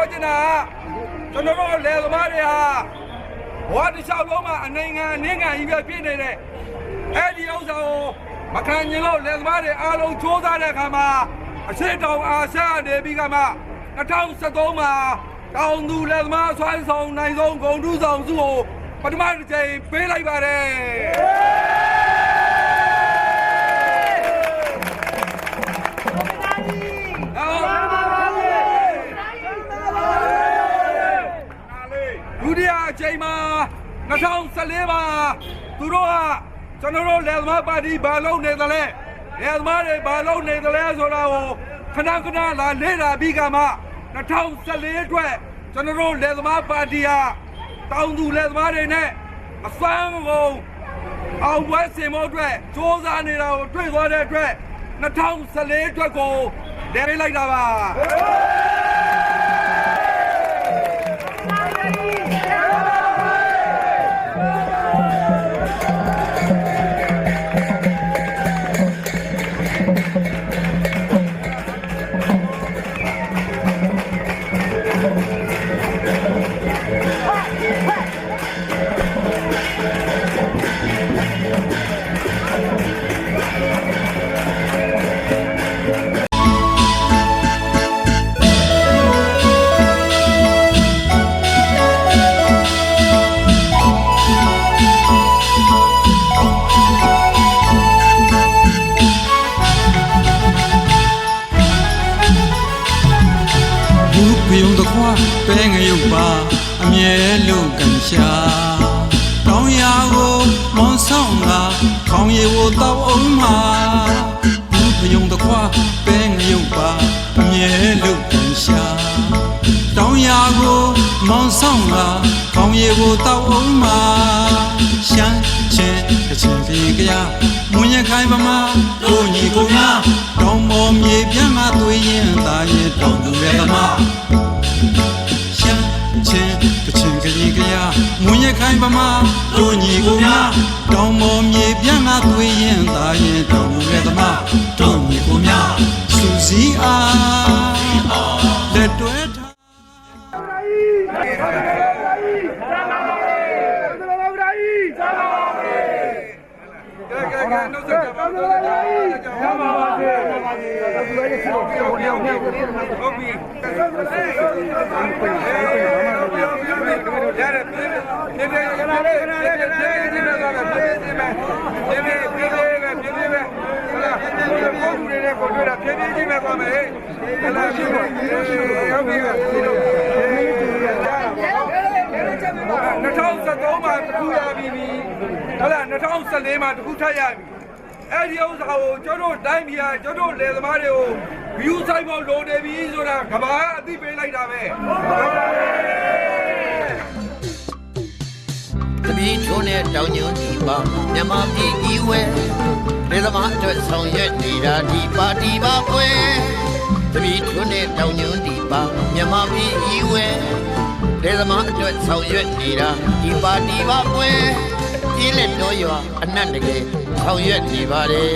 ပြောချင်တာကကျွန်တော်တို့လယ်သမားတွေဟာဘဝတစ်လျှောက်လုံးမှာအနိုင်ငံအနည်းငံကြီးပဲဖြစ်နေတယ်အဲ့ဒီဥစ္စာကိုမခံကျင်လို့လယ်သမားတွေအားလုံးစူးစမ်းတဲ့အခါမှာအရှိတောင်အာရှနေပြီးကမှ2013မှာတောင်သူလယ်သမားဆွမ်းဆောင်နိုင်ဆုံးဂုံတူးဆောင်စုကိုပထမတစ်ချိန်ပေးလိုက်ပါတယ် ဒုတိယအချိန်မှာ2014မှာသူတို့ကကျွန်တော်တို့လယ်သမားပါတီဘာလုပ်နေသလဲလယ်သမားတွေဘာလုပ်နေသလဲဆိုတာကိုခဏခဏလာလေ့လာပြီးကမှ2014အတွက်ကျွန်တော်တို့လယ်သမားပါတီဟာတောင်သူလယ်သမားတွေနဲ့အစမ်းကုန်အောင်ပွဲစင်ဖို့အတွက်စ조사နေတာကိုတွေ့သွားတဲ့အတွက်2014အတွက်ကိုလဲပေးလိုက်တာပါ ဘူးပြုံတခွားပဲငရုပ်ပါအမြဲလုံးကန်ရှာတောင်းရာကိုမောင်းဆောင်လာခေါင်းရည်ကိုတောက်အောင်မှာဘူးပြုံတခွားပဲငရုပ်ပါအမြဲလုံးကန်ရှာတောင်းရာကိုမောင်းဆောင်လာခေါင်းရည်ကိုတောက်အောင်မှာရှမ်းချင်းကချင်ပြည်ကရမွန်ရခိုင်ပမာကိုညီကိုများတောင်ပေါ်မြေပြန့်မှာ တောင်မောမြေပြန့်ကသွေးရင်သာရင်တောင်မူရဲ့သမားတောင်မြေကိုများစူစီအားလက်တွဲထားဟုတ်ပြီ င်းပဲပြင်းပြင်းပြင်းပြင်းပဲပြင်းပြင်းပဲဟုတ်လားကိုယ်လူတွေနဲ့ကိုတွေ့တာပြင်းပြင်းချင်းပဲကောင်းမယ်ဟဲ့လားပြင်းပါရောက်ပြီပါဒီလို2013မှာတခုရပြီးပြီဟုတ်လား2014မှာတခုထပ်ရပြီအဲ့ဒီဥစ္စာကိုကျွန်တော်တိုင်းပြည်ကကျွန်တော်လယ်သမားတွေကို view ဆိုင်ဖို့လိုနေပြီဆိုတာကဘာအသိပေးလိုက်တာပဲက တဲ့တောင်ညွန်ဒီပါမြမပြည်ကြီးဝဲဒေသမားအတွက်ဆောင်ရွက်နေတာဒီပါတီပါကွယ်တပီးထုံးတဲ့တောင်ညွန်ဒီပါမြမပြည်ကြီးဝဲဒေသမားအတွက်ဆောင်ရွက်နေတာဒီပါတီပါကွယ်ပြင်းလက်တော်ရွာအနက်တကယ်ဆောင်ရွက်နေပါတယ်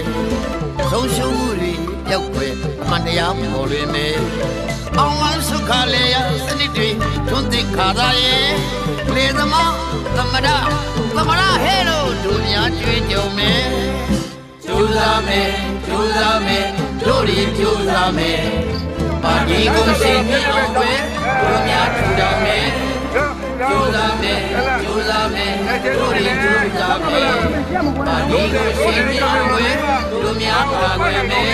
ဆုံးရှုံးမှုတွေရောက်ွယ်အမှန်တရားပေါ်လွင်မယ် အောင်ဝမ်းစုခလေရစနစ်တွေထွန်းသစ်ခါသာရဲ့လေသမားသမရသမရဟဲလို့ဒုများကြွေးကြုံမယ်ကြိုးစားမယ်ကြိုးစားမယ်တို့ရီကြိုးစားမယ်ပါတီကိုရှင်မြေအောင်ပဲတို့များထူထောင်မယ်ကြိုးစားမယ်ကြိုးစားမယ်တို့ရီကြိုးစားမယ်ပါတီကိုရှင်မြေအောင်ပဲတို့များပါခွင့်မယ်